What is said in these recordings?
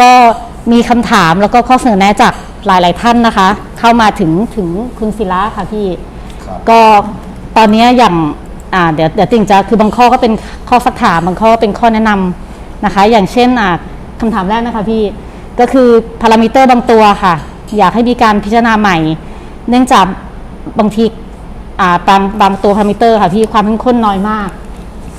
ก็มีคำถามแล้วก็ข้อเสนอแนะจากหลาย ๆ ท่านนะคะ เข้ามาถึงถึงคุณศิระค่ะพี่ครับก็ตอนนี้อย่างอ่าเดี๋ยวเดี๋ยวติ่งจะคือบางข้อก็เป็นข้อสักถามบางข้อเป็นข้อแนะนำนะคะ อย่างเช่นอ่าคำถามแรกนะคะพี่ก็คือพารามิเตอร์บางตัวค่ะ อยากให้มีการพิจารณาใหม่ เนื่องจากบางทีอ่าบางบางตัวพารามิเตอร์ค่ะพี่ความเข้มข้นน้อยมาก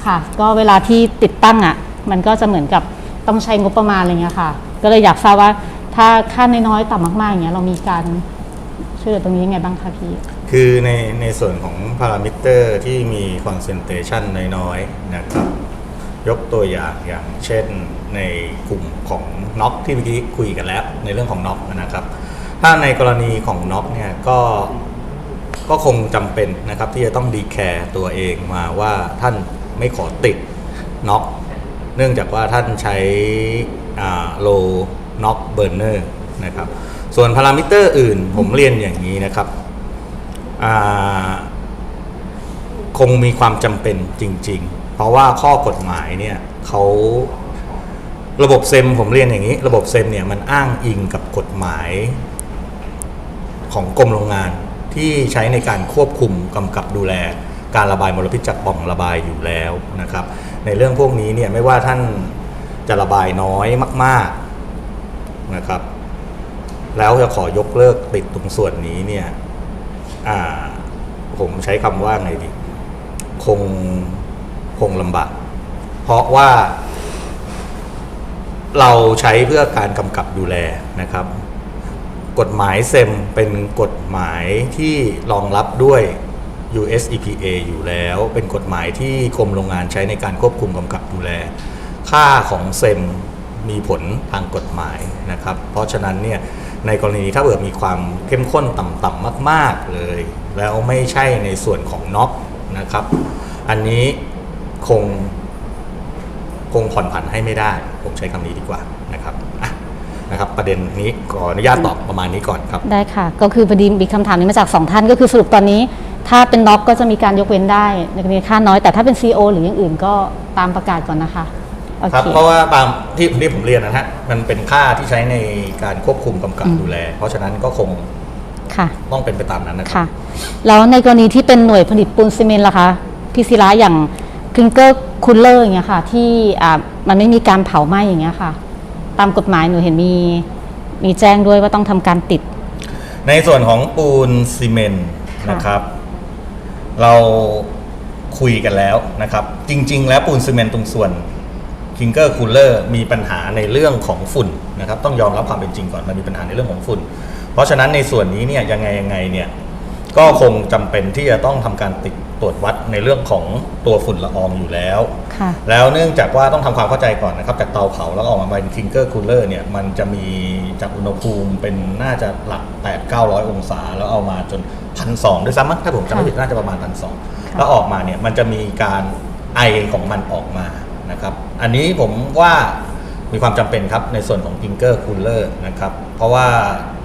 ค่ะ ก็เวลาที่ติดตั้งอะ มันก็จะเหมือนกับ ต้องใช้งบประมาณอะไรเงี้ยค่ะ ก็เลยอยากทราบว่าถ้าค่าน้อยๆต่ำมากๆอย่างเงี้ยเรามีการช่วยเหลือตรงนี้ยังไงบ้างคะพี่คือในในส่วนของพารามิเตอร์ที่มีคอนเซนเทชันน้อยๆนะครับ ยกตัวอย่างอย่างเช่นในกลุ่มของน็อกที่เมื่อกี้คุยกันแล้ว ในเรื่องของน็อกนะครับ ถ้าในกรณีของน็อกเนี่ยก็ก็คงจำเป็นนะครับที่จะต้องดีแคร์ตัวเองมาว่าท่านไม่ขอติดน็อก เนื่องจากว่าท่านใช้โลน็อกเบ r ร์เนอร์นะครับ ส่วนพารามิเตอร์อื่นผมเรียนอย่างนี้นะครับ คงมีความจำเป็นจริง ๆ เพราะว่าข้อกฎหมายเนี่ยเขาระบบเซมผมเรียนอย่างนี้ ระบบเซมเนี่ยมันอ้างอิงกับกฎหมายของกรมโรงงานที่ใช้ในการควบคุมกำกับดูแล การระบายมลพิษจากป่องระบายอยู่แล้วนะครับ ในเรื่องพวกนี้เนี่ยไม่ว่าท่านจะระบายน้อยมาก ๆนะครับ แล้วจะขอยกเลิกติดตรงส่วนนี้เนี่ยอ่าผมใช้คำว่าไงดี คงคงลำบากเพราะว่า เราใช้เพื่อการกำกับดูแลนะครับ กฎหมายเซมเป็นกฎหมายที่รองรับด้วย US EPA อยู่แล้ว เป็นกฎหมายที่กรมโรงงานใช้ในการควบคุมกำกับดูแล ค่าของเซมมีผลทางกฎหมายนะครับ เพราะฉะนั้นเนี่ยในกรณีถ้าเกิดมีความเข้มข้นต่ำๆมาก ๆเลย แล้วไม่ใช่ในส่วนของน็อกนะครับ อันนี้คงคงผ่อนผันให้ไม่ได้ ผมใช้คำนี้ดีกว่านะครับอะนะครับประเด็นนี้ขออนุญาตตอบประมาณนี้ก่อนครับ ได้ค่ะ ก็คือพอดีมีคำถามนี้มาจากสองท่านก็คือสรุปตอนนี้ ถ้าเป็นน็อกก็จะมีการยกเว้นได้ในกรณีค่าน้อยแต่ถ้าเป็น CO หรืออย่างอื่นก็ตามประกาศก่อนนะคะโอครับ เค เพราะว่าตามที่ที่ผมเรียนนะฮะมันเป็นค่าที่ใช้ในการควบคุมกำกับดูแล เพราะฉะนั้นก็คงค่ะ ต้องเป็นไปตามนั้นนะครับ ค่ะ แล้วในกรณีที่เป็นหน่วยผลิตปูนซีเมนต์ล่ะคะพี่ศิระอย่างคลิงเกอร์คูลเลอร์อย่างเงี้ยค่ะ ที่อ่ามันไม่มีการเผาไหม้อย่างเงี้ยค่ะ ตามกฎหมายหนูเห็นมีมีแจ้งด้วยว่าต้องทำการติด ในส่วนของปูนซีเมนต์ค่ะ นะครับ เราคุยกันแล้วนะครับ จริง ๆ แล้วปูนซีเมนต์ตรงส่วนคิงเกอร์คูลเลอร์มีปัญหาในเรื่องของฝุ่นนะครับ ต้องยอมรับความเป็นจริงก่อนมันมีปัญหาในเรื่องของฝุ่น เพราะฉะนั้นในส่วนนี้เนี่ยยังไงยังไงเนี่ยก็คงจำเป็นที่จะต้องทำการติด ตรวจวัดในเรื่องของตัวฝุ่นละอองอยู่แล้ว ค่ะ แล้วเนื่องจากว่าต้องทำความเข้าใจก่อนนะครับ จากเตาเผาแล้วออกมาเป็นคิงเกอร์คูลเลอร์เนี่ยมันจะมีจากอุณหภูมิเป็นน่าจะหลัก 8 9 0 0 องศา แล้วเอามาจนพันสองด้วยซ้ำมั้งถ้าผมจำไม่ผิดน่าจะประมาณพันสองค่ะ แล้วออกมาเนี่ยมันจะมีการไอของมันออกมานะครับ อันนี้ผมว่ามีความจำเป็นครับในส่วนของคิงเกอร์คูลเลอร์นะครับ เพราะว่า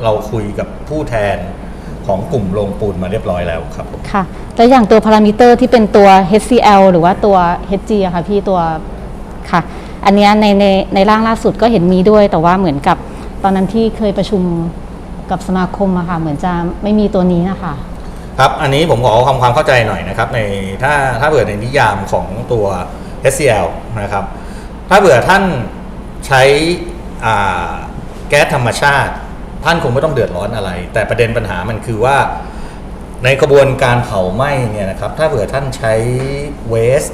เราคุยกับผู้แทน ของกลุ่มโรงปูนมาเรียบร้อยแล้วครับผมค่ะ แล้วอย่างตัวพารามิเตอร์ที่เป็นตัว HCl หรือว่าตัว HG อะค่ะพี่ตัวค่ะ อันเนี้ยในในในร่างล่าสุดก็เห็นมีด้วย แต่ว่าเหมือนกับตอนนั้นที่เคยประชุมกับสมาคมอะค่ะ เหมือนจะไม่มีตัวนี้นะคะ ครับ อันนี้ผมขอทำความเข้าใจหน่อยนะครับในถ้าถ้าเผื่อในนิยามของตัว HCl นะครับ ถ้าเผื่อท่านใช้อ่าแก๊สธรรมชาติ ท่านคงไม่ต้องเดือดร้อนอะไร แต่ประเด็นปัญหามันคือว่า ในกระบวนการเผาไหม้เนี่ยนะครับ ถ้าเผื่อท่านใช้เวส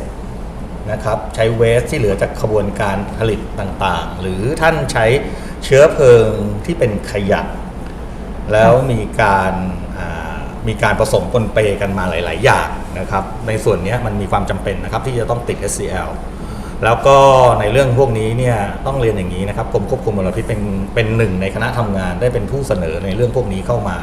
นะครับใช้เวสที่เหลือจากกระบวนการผลิตต่างๆ หรือท่านใช้เชื้อเพลิงที่เป็นขยะ แล้วมีการมีการผสมปนเปกันมาหลาย ๆ อย่างนะครับ ในส่วนนี้มันมีความจำเป็นนะครับที่จะต้องติด SCL แล้วก็ในเรื่องพวกนี้เนี่ยต้องเรียนอย่างนี้นะครับกรมควบคุมมลพิษเป็นเป็นหนึ่งในคณะทำงานได้เป็นผู้เสนอในเรื่องพวกนี้เข้ามา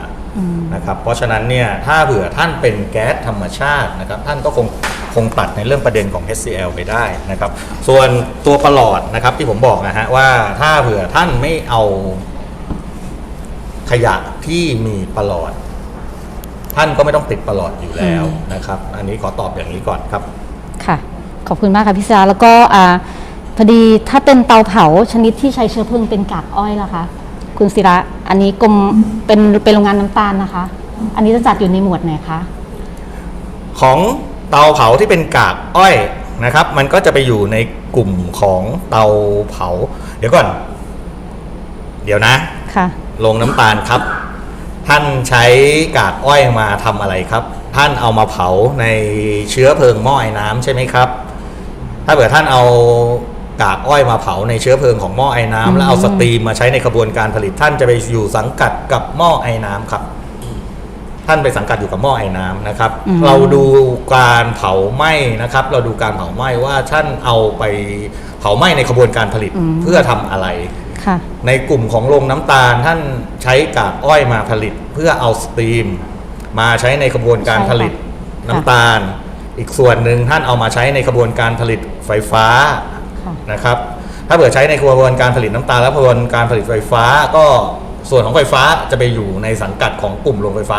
นะครับเพราะฉะนั้นเนี่ยถ้าเผื่อท่านเป็นแก๊สธรรมชาตินะครับท่านก็คงคงตัดในเรื่องประเด็นของ HCL ไปได้นะครับส่วนตัวประหลอดนะครับที่ผมบอกนะฮะว่าถ้าเผื่อท่านไม่เอาขยะที่มีประหลอด ท่านก็ไม่ต้องติดประหลอดอยู่แล้วนะครับ อันนี้ขอตอบอย่างนี้ก่อนครับค่ะ ขอบคุณมากค่ะพี่ศิระแล้วก็อ่าพอดีถ้าเป็นเตาเผาชนิดที่ใช้เชื้อเพลิงเป็นกากอ้อยล่ะคะคุณศิระอันนี้กรมเป็นเป็นโรงงานน้ำตาลนะคะ อันนี้จะจัดอยู่ในหมวดไหนคะของเตาเผาที่เป็นกากอ้อยนะครับ มันก็จะไปอยู่ในกลุ่มของเตาเผา เดี๋ยวก่อน เดี๋ยวนะค่ะลงน้ำตาลครับ ท่านใช้กากอ้อยมาทำอะไรครับ ท่านเอามาเผาในเชื้อเพลิงหม้อไอ้น้ำใช่ไหมครับ ถ้าเกิดท่านเอากากอ้อยมาเผาในเชื้อเพลิงของหม้อไอ้น้ำแล้วเอาสตรีมมาใช้ในกระบวนการผลิตท่านจะไปอยู่สังกัดกับหม้อไอ้น้ำครับ ท่านไปสังกัดอยู่กับหม้อไอ้น้ำนะครับอืมเราดูการเผาไหม้นะครับ เราดูการเผาไหม้ว่าท่านเอาไปเผาไหม้ในกระบวนการผลิตเพื่อทำอะไรค่ะในกลุ่มของโรงน้ำตาลท่านใช้กากอ้อยมาผลิต เพื่อเอาสตรีม มาใช้ในกระบวนการใช่ค่ะผลิตน้ำตาล อีกส่วนหนึ่งท่านเอามาใช้ในกระบวนการผลิตไฟฟ้าค่ะนะครับ ถ้าเผื่อใช้ในกระบวนการผลิตน้ำตาลและกระบวนการผลิตไฟฟ้า ก็ส่วนของไฟฟ้าจะไปอยู่ในสังกัดของกลุ่มโรงไฟฟ้า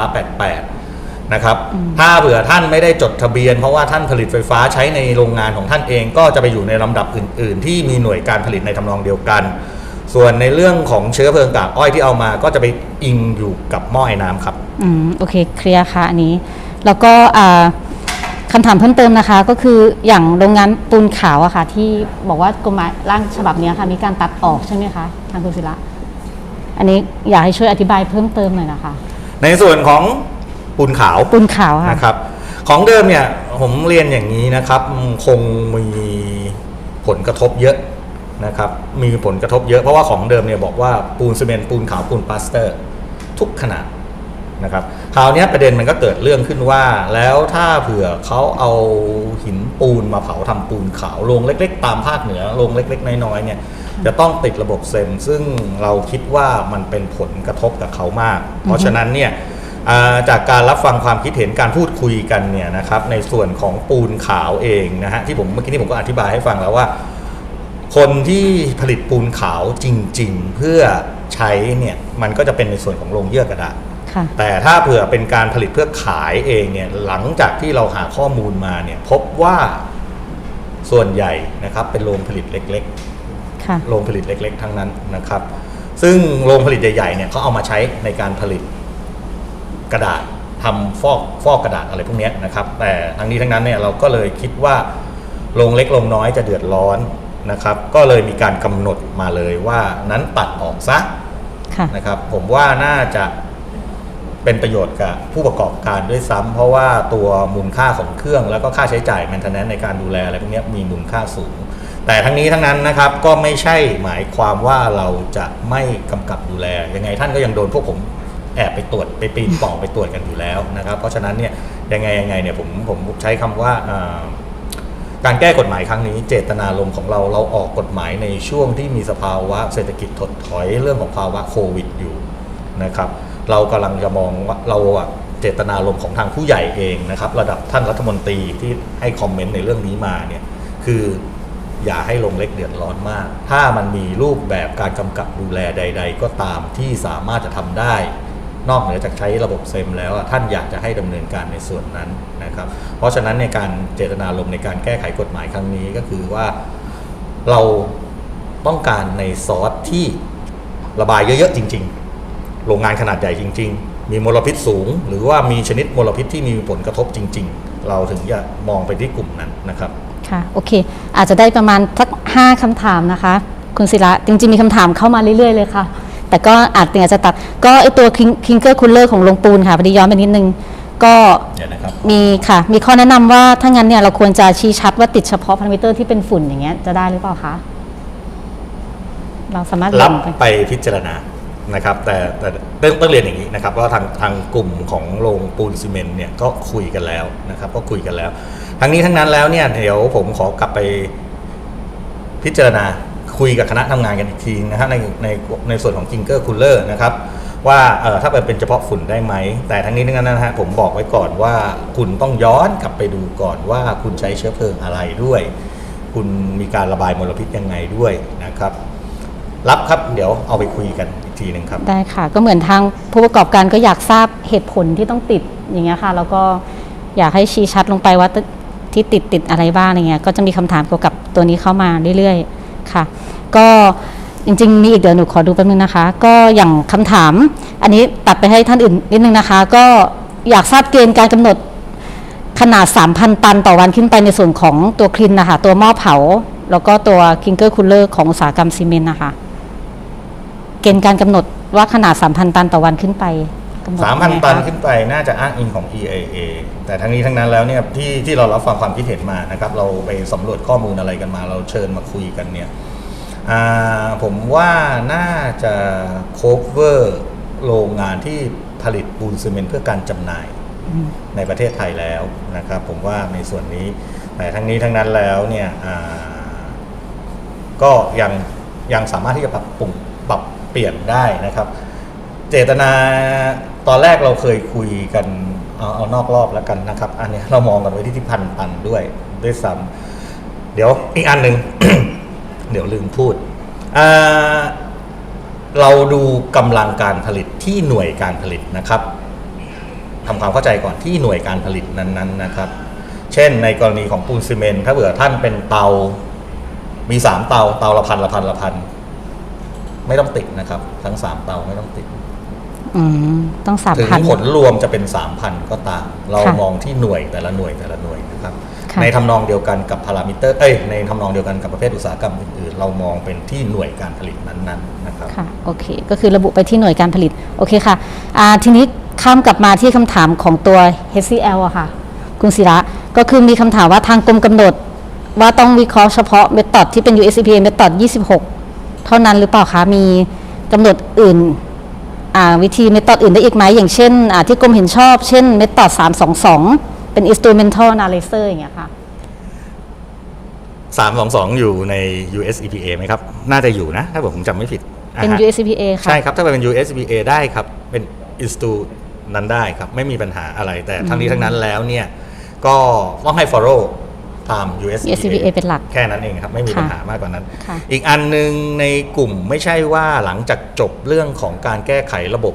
88 นะครับ ถ้าเผื่อท่านไม่ได้จดทะเบียน เพราะว่าท่านผลิตไฟฟ้าใช้ในโรงงานของท่านเอง ก็จะไปอยู่ในลำดับอื่น ๆ ที่มีหน่วยการผลิตในทำนองเดียวกัน ส่วนในเรื่องของเชื้อเพลิงกากอ้อยที่เอามาก็จะไปอิงอยู่กับหม้อไอ้น้ำครับ อืม โอเค เคลียร์ค่ะอันนี้ แล้วก็อ่า คำถามเพิ่มเติมนะคะก็คืออย่างโรงงานปูนขาวอะค่ะ ที่บอกว่ากฎหมายร่างฉบับเนี้ยค่ะ มีการตัดออกใช่ไหมคะทางคุณศิระอันนี้อยากให้ช่วยอธิบายเพิ่มเติมหน่อยนะคะ ในส่วนของปูนขาวปูนขาวค่ะนะครับ ของเดิมเนี่ยผมเรียนอย่างนี้นะครับอืมคงมีผลกระทบเยอะนะครับมีผลกระทบเยอะเพราะว่าของเดิมเนี่ยบอกว่าปูนซีเมนต์ปูนขาวปูนปลาสเตอร์ ทุกขนาด นะครับคราวเนี้ยประเด็นมันก็เกิดเรื่องขึ้นว่า แล้วถ้าเผื่อเขาเอาหินปูนมาเผาทำปูนขาวโรงเล็ก ๆ ตามภาคเหนือโรงเล็ก ๆ น้อยๆเนี่ยจะต้องติดระบบเซมซึ่งเราคิดว่ามันเป็นผลกระทบกับเขามาก เพราะฉะนั้นเนี่ยอ่าจากการรับฟังความคิดเห็นการพูดคุยกันเนี่ยนะครับในส่วนของปูนขาวเองนะฮะที่ผมเมื่อกี้นี้ผมก็อธิบายให้ฟังแล้วว่า คนที่ผลิตปูนขาวจริง ๆ เพื่อใช้เนี่ยมันก็จะเป็นในส่วนของโรงเยื่อกระดาษค่ะ แต่แต่ถ้าเผื่อเป็นการผลิตเพื่อขายเองเนี่ยหลังจากที่เราหาข้อมูลมาเนี่ยพบว่าส่วนใหญ่นะครับเป็นโรงผลิตเล็กๆค่ะโรงผลิตเล็ก ๆ ทั้งนั้นนะครับ ซึ่งโรงผลิตใหญ่ๆเนี่ยเขาเอามาใช้ในการผลิตกระดาษทำฟอกฟอกกระดาษอะไรพวกเนี้ยนะครับ แต่ทั้งนี้ทั้งนั้นเนี่ยเราก็เลยคิดว่าโรงเล็กโรงน้อยจะเดือดร้อนนะครับ ก็เลยมีการกำหนดมาเลยว่านั้นตัดออกซะค่ะนะครับ ผมว่าน่าจะ เป็นประโยชน์กับผู้ประกอบการด้วยซ้ำเพราะว่าตัวมูลค่าของเครื่อง แล้วก็ค่าใช้จ่ายแมนเทนแนนในการดูแลอะไรพวกนี้มีมูลค่าสูง แต่ทั้งนี้ทั้งนั้นนะครับก็ไม่ใช่หมายความว่าเราจะไม่กำกับดูแล ยังไงท่านก็ยังโดนพวกผมแอบไปตรวจไปปีนป่องไปตรวจกันอยู่แล้วนะครับ เพราะฉะนั้นเนี่ยยังไงยังไงเนี่ยผมผมใช้คำว่าอ่าการแก้กฎหมายครั้งนี้เจตนารมณ์ของเราเราออกกฎหมายในช่วงที่มีสภาวะเศรษฐกิจถดถอยเรื่องของภาวะโควิดอยู่นะครับ เรากำลังจะมองว่าเราอะเจตนารมณ์ของทางผู้ใหญ่เองนะครับ ระดับท่านรัฐมนตรีที่ให้คอมเมนต์ในเรื่องนี้มาเนี่ยคืออย่าให้ลงเล็กเดือดร้อนมาก ถ้ามันมีรูปแบบการกำกับดูแลใด ๆ ก็ตามที่สามารถจะทำได้ นอกเหนือจากใช้ระบบเซมแล้วท่านอยากจะให้ดำเนินการในส่วนนั้นนะครับ เพราะฉะนั้นในการเจตนารมณ์ในการแก้ไขกฎหมายครั้งนี้ก็คือว่าเราต้องการในซอสที่ระบายเยอะๆจริง ๆ โรงงานขนาดใหญ่จริง ๆ มีมลพิษสูง หรือว่ามีชนิดมลพิษที่มีผลกระทบจริง ๆ เราถึงจะมองไปที่กลุ่มนั้นนะครับค่ะโอเค อาจจะได้ประมาณสักห้าคำถามนะคะ คุณศิระจริงๆมีคำถามเข้ามาเรื่อยๆเลยค่ะ แต่ก็อาจจะตัดก็ไอตัวคิงเกอร์คูลเลอร์ของโรงปูนค่ะพอดีย้อนไปนิดนึงก็เดี๋ยวนะครับมีค่ะ มีข้อแนะนำว่าถ้างั้นเนี่ยเราควรจะชี้ชัดว่าติดเฉพาะพารามิเตอร์ที่เป็นฝุ่นอย่างเงี้ยจะได้หรือเปล่าคะ เราสามารถรับแบ่งไปพิจารณา นะครับแต่แต่ต้องเรียนอย่างนี้นะครับว่าทางทางกลุ่มของโรงปูนซีเมนต์เนี่ยก็คุยกันแล้วนะครับก็คุยกันแล้ว ทั้งนี้ทั้งนั้นแล้วเนี่ยเดี๋ยวผมขอกลับไปพิจารณาคุยกับคณะทำงานกันอีกทีนะฮะในในในส่วนของ Ginger Cooler นะครับว่าเออถ้าเป็นเฉพาะฝุ่นได้ไหม แต่ทั้งนี้ทั้งนั้นนะฮะผมบอกไว้ก่อนว่าคุณต้องย้อนกลับไปดูก่อนว่าคุณใช้เชื้อเพลิงอะไรด้วย คุณมีการระบายมลพิษยังไงด้วยนะครับ รับครับเดี๋ยวเอาไปคุยกัน ทีหนึ่งครับ ได้ค่ะ ก็เหมือนทางผู้ประกอบการก็อยากทราบเหตุผลที่ต้องติดอย่างเงี้ยค่ะ แล้วก็อยากให้ชี้ชัดลงไปว่าที่ติดติดอะไรบ้างอะไรเงี้ย ก็จะมีคำถามเกี่ยวกับตัวนี้เข้ามาเรื่อยๆค่ะ ก็จริงๆ มีอีกเดี๋ยวหนูขอดูแป๊บนึงนะคะ ก็อย่างคำถาม อันนี้ตัดไปให้ท่านอื่นนิดนึงนะคะ ก็อยากทราบเกณฑ์การกำหนดขนาด 3,000 ตันต่อวันขึ้นไปในส่วนของตัวคลินนะคะ ตัวหม้อเผา แล้วก็ตัวคิงเกอร์คูลเลอร์ของอุตสาหกรรมซีเมนต์นะคะ เกณฑ์การกำหนดว่าขนาด 3,000 ตันต่อวันขึ้นไปกำหดสามพันยังไงคะตันขึ้นไปน่าจะอ้างอิงของ EIA แต่ทั้งนี้ทั้งนั้นแล้วเนี่ยที่ที่เรารับฟังความคิดเห็นมานะครับเราไปสำรวจข้อมูลอะไรกันมา เราเชิญมาคุยกันเนี่ยอ่าผมว่าน่าจะ cover โรงงานที่ผลิตปูนซีเมนต์เพื่อการจำหน่ายในประเทศไทยแล้วนะครับ ผมว่าในส่วนนี้แต่ทั้งนี้ทั้งนั้นแล้วเนี่ยอ่าก็ยังยังสามารถที่จะปรับปรุงปรับ เปลี่ยนได้นะครับ เจตนาตอนแรกเราเคยคุยกันเอาเอานอกรอบแล้วกันนะครับ อันนี้เรามองกันไว้ที่ที่พันตันด้วยด้วยซ้ำเดี๋ยวอีกอันหนึ่ง เดี๋ยวลืมพูด เราดูกำลังการผลิตที่หน่วยการผลิตนะครับทำความเข้าใจก่อนที่หน่วยการผลิตนั้นๆนะครับ เช่นในกรณีของปูนซีเมนต์ถ้าเผื่อท่านเป็นเตา มีสามเตา เตาละพันละพันละพัน ไม่ต้องติดนะครับ ทั้งสามเตาไม่ต้องติดอืมต้องสามถึงพัน ผลรวมจะเป็น3,000ก็ตาม เราค่ะมองที่หน่วยแต่ละหน่วยแต่ละหน่วยนะครับ ค่ะ ในทำนองเดียวกันกับพารามิเตอร์เอ้ยในทำนองเดียวกันกับประเภทอุตสาหกรรมอื่นๆ เรามองเป็นที่หน่วยการผลิตนั้นๆนะครับ ค่ะโอเค ก็คือระบุไปที่หน่วยการผลิตโอเคค่ะอ่าทีนี้ข้ามกลับมาที่คำถามของตัว HCL อะค่ะ คุณศิระก็คือมีคำถามว่าทางกรมกำหนด ว่าต้องวิเคราะห์เฉพาะเมธอดที่เป็น USCPA เมธอด26เท่านั้นหรือเปล่าคะมีกำหนดอื่นอ่าวิธีเมธอดอื่นได้อีกไหมอย่างเช่นอ่าที่กรมเห็นชอบ เช่นเมธอด322เป็น instrumental analyzer อย่างเงี้ยค่ะ322อยู่ใน US EPA ไหมครับ น่าจะอยู่นะ ถ้าผมจำไม่ผิด เป็นอ่าฮะ USCPA ค่ะ ใช่ครับ ถ้าเป็น US EPA ได้ครับ เป็นอินสตูนั้นได้ครับ ไม่มีปัญหาอะไรแต่ทั้งนี้ทั้งนั้นแล้วเนี่ย ก็ต้องให้ follow ตาม US USCPA เป็นหลัก แค่นั้นเองครับ ไม่มีค่ะปัญหามากกว่านั้นค่ะอีกอันหนึ่งในกลุ่มไม่ใช่ว่าหลังจากจบเรื่องของการแก้ไขระบบ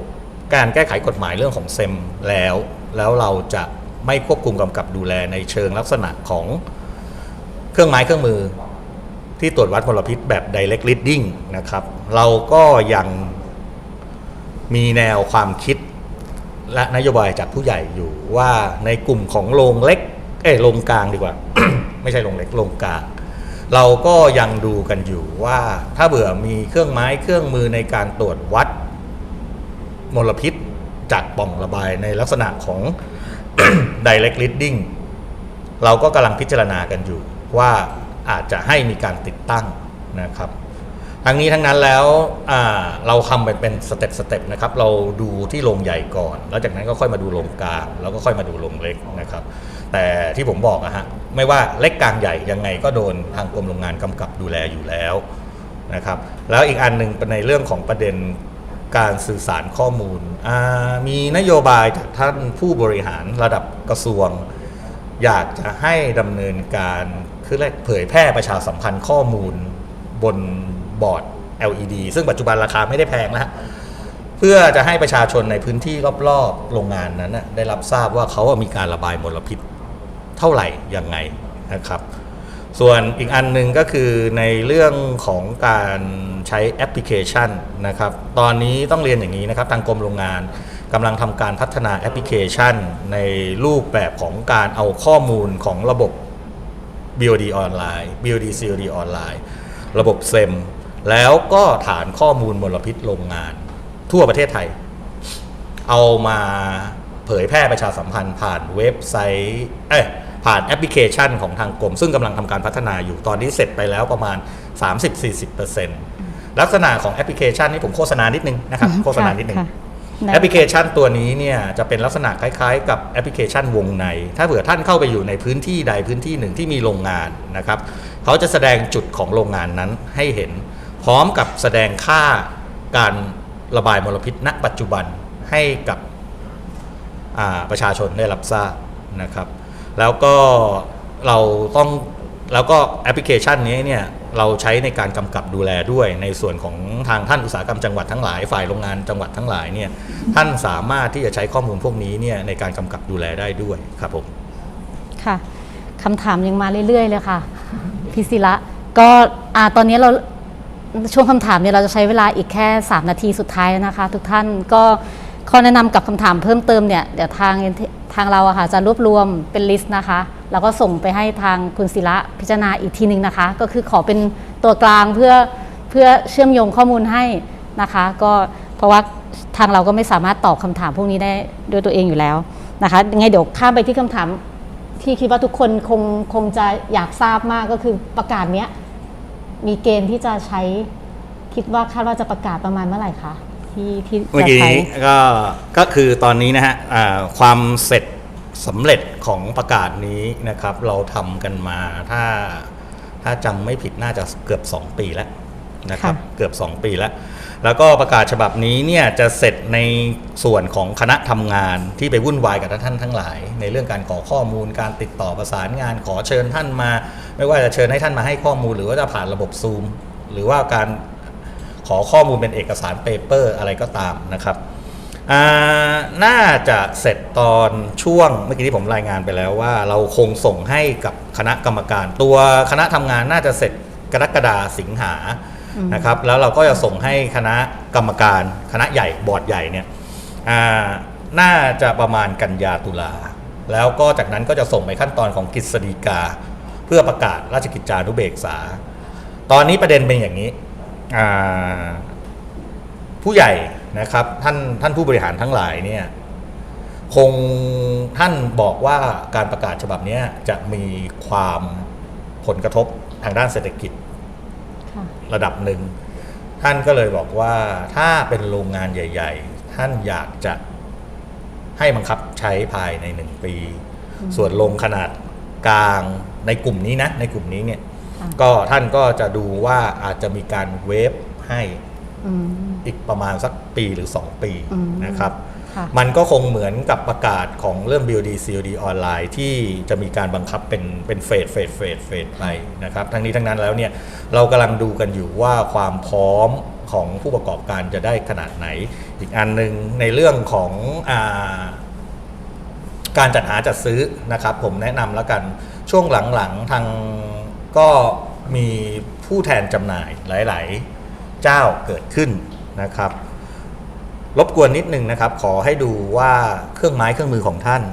การแก้ไขกฎหมายเรื่องของเซมแล้ว แล้วเราจะไม่ควบคุมกำกับดูแลในเชิงลักษณะของเครื่องไม้เครื่องมือที่ตรวจวัดมลพิษแบบ direct reading นะครับ เราก็ยังมีแนวความคิดและนโยบายจากผู้ใหญ่อยู่ว่าในกลุ่มของโรงเล็ก เอ้ยโรงกลางดีกว่า ไม่ใช่โรงเล็กโรงกลางเราก็ยังดูกันอยู่ว่าถ้าเบื่อมีเครื่องไม้เครื่องมือในการตรวจวัดมลพิษจากปล่องระบายในลักษณะของ direct reading เราก็กำลังพิจารณากันอยู่ว่าอาจจะให้มีการติดตั้งนะครับ ทั้งนี้ทั้งนั้นแล้วเราทำเป็นสเต็ปสเต็ปนะครับ เราดูที่โรงใหญ่ก่อน แล้วจากนั้นก็ค่อยมาดูโรงกลางแล้วก็ค่อยมาดูโรงเล็กนะครับ แต่ที่ผมบอกอะฮะ ไม่ว่าเล็กกลางใหญ่ยังไงก็โดนทางกรมโรงงานกำกับดูแลอยู่แล้วนะครับแล้วอีกอันหนึ่งเป็นในเรื่องของประเด็นการสื่อสารข้อมูล มีนโยบายจากท่านผู้บริหารระดับกระทรวง อยากจะให้ดำเนินการคือแรกเผยแพร่ประชาสัมพันธ์ข้อมูลบนบอร์ด LED ซึ่งปัจจุบันราคาไม่ได้แพงนะฮะเพื่อจะให้ประชาชนในพื้นที่รอบๆ โรงงานนั้นได้รับทราบว่าเขามีการระบายมลพิษ เท่าไหร่ยังไงนะครับ ส่วนอีกอันหนึ่งก็คือในเรื่องของการใช้แอปพลิเคชันนะครับ ตอนนี้ต้องเรียนอย่างนี้นะครับทางกรมโรงงานกำลังทำการพัฒนาแอปพลิเคชัน ในรูปแบบของการเอาข้อมูลของระบบ BOD ออนไลน์ BOD COD ออนไลน์ ระบบเซมแล้วก็ฐานข้อมูลมลพิษโรงงาน ทั่วประเทศไทย เอามาเผยแพร่ประชาสัมพันธ์ผ่านเว็บไซต์ เอ้ ผ่านแอปพลิเคชันของทางกรม ซึ่งกำลังทำการพัฒนาอยู่ตอนนี้เสร็จไปแล้วประมาณ 30-40%ลักษณะของแอปพลิเคชันนี่ผมโฆษณานิดนึงนะครับโฆษณานิดนึงค่ะค่ะแอปพลิเคชันตัวนี้เนี่ยจะเป็นลักษณะคล้ายๆ กับแอปพลิเคชันวงใน ถ้าเผื่อท่านเข้าไปอยู่ในพื้นที่ใดพื้นที่หนึ่งที่มีโรงงานนะครับเขาจะแสดงจุดของโรงงานนั้นให้เห็น พร้อมกับแสดงค่าการระบายมลพิษณปัจจุบันให้กับอ่าประชาชนได้รับทราบนะครับ แล้วก็เราต้องแล้วก็แอปพลิเคชันนี้เนี่ยเราใช้ในการกำกับดูแลด้วยในส่วนของทางท่านอุตสาหกรรมจังหวัดทั้งหลายฝ่ายโรงงานจังหวัดทั้งหลายเนี่ยท่านสามารถที่จะใช้ข้อมูลพวกนี้เนี่ยในการกำกับดูแลได้ด้วยครับผมค่ะคำถามยังมาเรื่อยๆเลยค่ะพิศิระก็อ่าตอนนี้เราช่วงคำถามเนี่ยเราจะใช้เวลาอีกแค่ 3 นาทีสุดท้ายนะคะ ทุกท่านก็ ข้อแนะนำกับคำถามเพิ่มเติมเนี่ยเดี๋ยวทางทางเราอะค่ะจะรวบรวมเป็นลิสต์นะคะ แล้วก็ส่งไปให้ทางคุณศิระพิจารณาอีกทีหนึ่งนะคะ ก็คือขอเป็นตัวกลางเพื่อเพื่อเชื่อมโยงข้อมูลให้นะคะ ก็เพราะว่าทางเราก็ไม่สามารถตอบคำถามพวกนี้ได้ด้วยตัวเองอยู่แล้วนะคะยังไงเดี๋ยวข้ามไปที่คำถามที่คิดว่าทุกคนคงคงจะอยากทราบมากก็คือประกาศเนี้ยมีเกณฑ์ที่จะใช้คิดว่าคาดว่าจะประกาศประมาณเมื่อไหร่คะ ที่ที่เมื่อจะกี้ใช้ นี้ก็ก็คือตอนนี้นะฮะอ่าความเสร็จสำเร็จของประกาศนี้นะครับ เราทำกันมาถ้าถ้าจำไม่ผิดน่าจะเกือบ 2 ปีแล้วนะครับค่ะ เกือบ 2 ปีแล้ว แล้วก็ประกาศฉบับนี้เนี่ยจะเสร็จในส่วนของคณะทำงานที่ไปวุ่นวายกับท่านทั้งหลาย ในเรื่องการขอข้อมูลการติดต่อประสานงานขอเชิญท่านมา ไม่ว่าจะเชิญให้ท่านมาให้ข้อมูล หรือว่าจะผ่านระบบซูม หรือว่าการ ขอข้อมูลเป็นเอกสารเปเปอร์อะไรก็ตามนะครับน่าจะเสร็จตอนช่วงเมื่อกี้ที่ผมรายงานไปแล้วว่า เราคงส่งให้กับคณะกรรมการ ตัวคณะทำงานน่าจะเสร็จกรกฎาสิงหานะครับแล้วเราก็จะส่งให้คณะกรรมการ คณะใหญ่บอร์ดใหญ่เนี่ยน่าจะประมาณกันยาตุลาแล้วก็จากนั้นก็จะส่งไปขั้นตอนของกฤษฎีกา เพื่อประกาศราชกิจจานุเบกษา ตอนนี้ประเด็นเป็นอย่างนี้ ผู้ใหญ่นะครับท่านท่านผู้บริหารทั้งหลายเนี่ยคงท่านบอกว่าการประกาศฉบับเนี้ยจะมีความผลกระทบทางด้านเศรษฐกิจค่ะระดับหนึ่ง ท่านก็เลยบอกว่าถ้าเป็นโรงงานใหญ่ ๆ ท่านอยากจะให้บังคับใช้ภายในหนึ่งปี ส่วนโรงขนาดกลางในกลุ่มนี้นะ ในกลุ่มนี้เนี่ยค่ะ ก็ท่านก็จะดูว่าอาจจะมีการเวฟให้อืมอีกประมาณสักปีหรือ 2 ปีอืมนะครับค่ะมันก็คงเหมือนกับประกาศของเรื่อง BOD COD ออนไลน์ที่จะมีการบังคับเป็นเป็นเฟสเฟสเฟสเฟสไปนะครับ ทั้งนี้ทั้งนั้นแล้วเนี่ยเรากำลังดูกันอยู่ว่าความพร้อมของผู้ประกอบการจะได้ขนาดไหน อีกอันหนึ่งในเรื่องของอาการจัดหาจัดซื้อนะครับ ผมแนะนำแล้วกันช่วงหลังๆทาง ก็มีผู้แทนจำหน่ายหลาย ๆ เจ้าเกิดขึ้นนะครับ รบกวนนิดนึงนะครับ ขอให้ดูว่าเครื่องไม้เครื่องมือของท่าน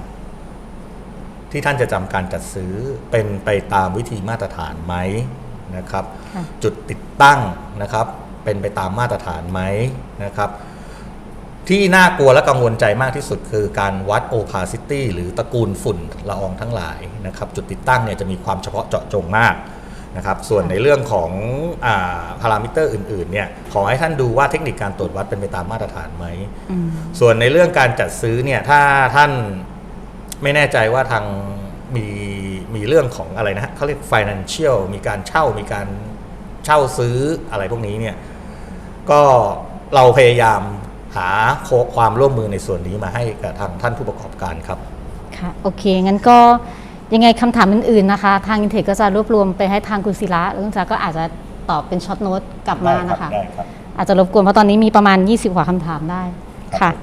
ที่ท่านจะจำการจัดซื้อเป็นไปตามวิธีมาตรฐานไหมนะครับค่ะจุดติดตั้งนะครับ เป็นไปตามมาตรฐานไหมนะครับ ที่น่ากลัวและกังวลใจมากที่สุดคือการวัด opacity หรือตระกูลฝุ่นละอองทั้งหลายนะครับ จุดติดตั้งเนี่ยจะมีความเฉพาะเจาะจงมาก นะครับส่วนในเรื่องของพารามิเตอร์อื่นๆเนี่ยขอให้ท่านดูว่าเทคนิคการตรวจวัดเป็นไปตามมาตรฐานไหมอืมส่วนในเรื่องการจัดซื้อเนี่ยถ้าท่านไม่แน่ใจว่าทางมีมีเรื่องของอะไรนะฮะเขาเรียก financial มีการเช่ามีการเช่าซื้ออะไรพวกนี้เนี่ยก็เราพยายามหาความร่วมมือในส่วนนี้มาให้กับทางท่านผู้ประกอบการครับ ค่ะ โอเค งั้นก็ ยังไงคำถามอื่นๆนะคะ ทางอินเทคก็จะรวบรวมไปให้ทางคุณศิระแล้วคุณศิระก็อาจจะตอบเป็นช็อตโน้ตกลับมานะคะ ได้ครับ อาจจะรบกวนเพราะตอนนี้มีประมาณ 20 กว่าคำถามได้ครัค่ะบ